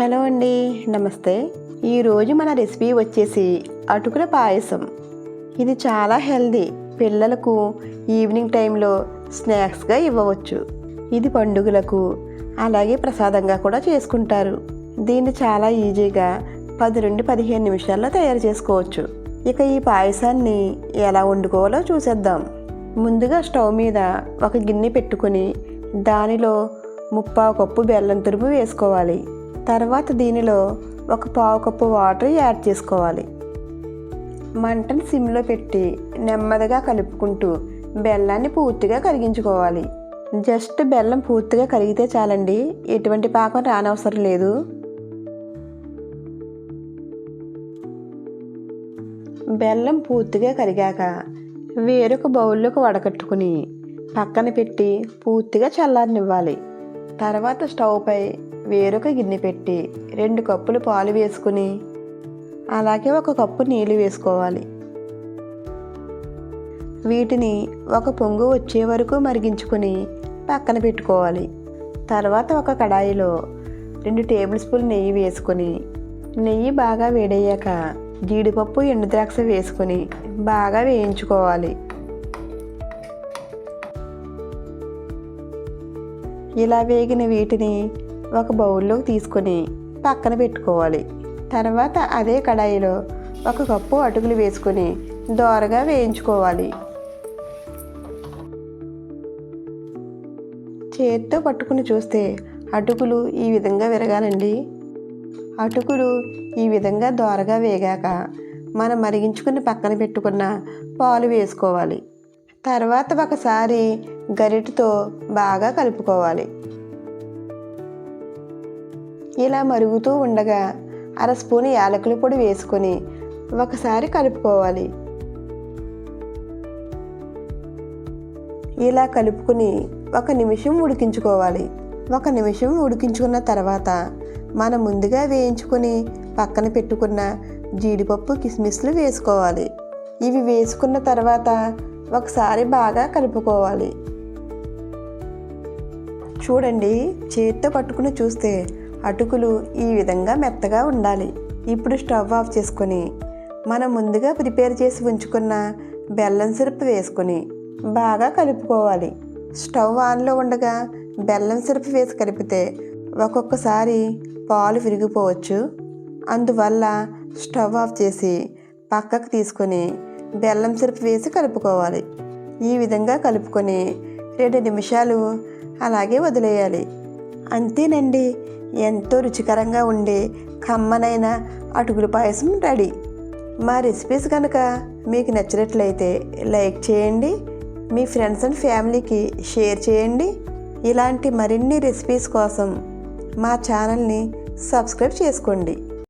Hello అండి నమస్తే. ఈరోజు మన రెసిపీ వచ్చేసి అటుకుల పాయసం. ఇది చాలా హెల్దీ. పిల్లలకు ఈవినింగ్ టైంలో స్నాక్స్గా ఇవ్వవచ్చు. ఇది పండుగలకు అలాగే ప్రసాదంగా కూడా చేసుకుంటారు. దీన్ని చాలా ఈజీగా పది నుండి పదిహేను నిమిషాల్లో తయారు చేసుకోవచ్చు. ఇక ఈ పాయసాన్ని ఎలా వండుకోవాలో చూసేద్దాం. ముందుగా స్టవ్ మీద ఒక గిన్నె పెట్టుకొని దానిలో ముప్పావు కప్పు బెల్లం తురుము వేసుకోవాలి. తర్వాత దీనిలో ఒక పావు కప్పు వాటర్ యాడ్ చేసుకోవాలి. మంటను సిమ్లో పెట్టి నెమ్మదిగా కలుపుకుంటూ బెల్లాన్ని పూర్తిగా కరిగించుకోవాలి. జస్ట్ బెల్లం పూర్తిగా కరిగితే చాలండి ఎటువంటి పాకం రానవసరం లేదు. బెల్లం పూర్తిగా కరిగాక వేరొక బౌల్లోకి వడకట్టుకుని పక్కన పెట్టి పూర్తిగా చల్లారనివ్వాలి. తర్వాత స్టవ్ పై వేరొక గిన్నె పెట్టి రెండు కప్పులు పాలు వేసుకుని అలాగే ఒక కప్పు నీళ్ళు వేసుకోవాలి. వీటిని ఒక పొంగు వచ్చే వరకు మరిగించుకొని పక్కన పెట్టుకోవాలి. తర్వాత ఒక కడాయిలో రెండు టేబుల్ స్పూన్ నెయ్యి వేసుకొని నెయ్యి బాగా వేడయ్యాక జీడిపప్పు ఎండుద్రాక్ష వేసుకుని వేసుకొని బాగా వేయించుకోవాలి. ఇలా వేగిన వీటిని ఒక బౌల్లోకి తీసుకొని పక్కన పెట్టుకోవాలి. తర్వాత అదే కడాయిలో ఒక కప్పు అటుకులు వేసుకొని దోరగా వేయించుకోవాలి. చేతితో పట్టుకుని చూస్తే అటుకులు ఈ విధంగా విరగాలండి. అటుకులు ఈ విధంగా దోరగా వేగాక మనం మరిగించుకుని పక్కన పెట్టుకున్న పాలు వేసుకోవాలి. తర్వాత ఒకసారి గరిటతో బాగా కలుపుకోవాలి. ఇలా మరుగుతూ ఉండగా అర స్పూన్ యాలకుల పొడి వేసుకొని ఒకసారి కలుపుకోవాలి. ఇలా కలుపుకుని ఒక నిమిషం ఉడికించుకోవాలి. ఒక నిమిషం ఉడికించుకున్న తర్వాత మనం ముందుగా వేయించుకొని పక్కన పెట్టుకున్న జీడిపప్పు కిస్మిస్లు వేసుకోవాలి. ఇవి వేసుకున్న తర్వాత ఒకసారి బాగా కలుపుకోవాలి. చూడండి చేత్తో పట్టుకుని చూస్తే అటుకులు ఈ విధంగా మెత్తగా ఉండాలి. ఇప్పుడు స్టవ్ ఆఫ్ చేసుకొని మనం ముందుగా ప్రిపేర్ చేసి ఉంచుకున్న బెల్లం సిరప్ వేసుకొని బాగా కలుపుకోవాలి. స్టవ్ ఆన్లో ఉండగా బెల్లం సిరప్ వేసి కలిపితే ఒక్కొక్కసారి పాలు విరిగిపోవచ్చు. అందువల్ల స్టవ్ ఆఫ్ చేసి పక్కకు తీసుకొని బెల్లం సిరప్ వేసి కలుపుకోవాలి. ఈ విధంగా కలుపుకొని రెండు నిమిషాలు అలాగే వదిలేయాలి. అంతేనండి. ఎంతో రుచికరంగా ఉండే కమ్మనైన అటుకుల పాయసం రెడీ. మా రెసిపీస్ కనుక మీకు నచ్చినట్లయితే లైక్ చేయండి మీ ఫ్రెండ్స్ అండ్ ఫ్యామిలీకి షేర్ చేయండి. ఇలాంటి మరిన్ని రెసిపీస్ కోసం మా ఛానల్ని సబ్స్క్రైబ్ చేసుకోండి.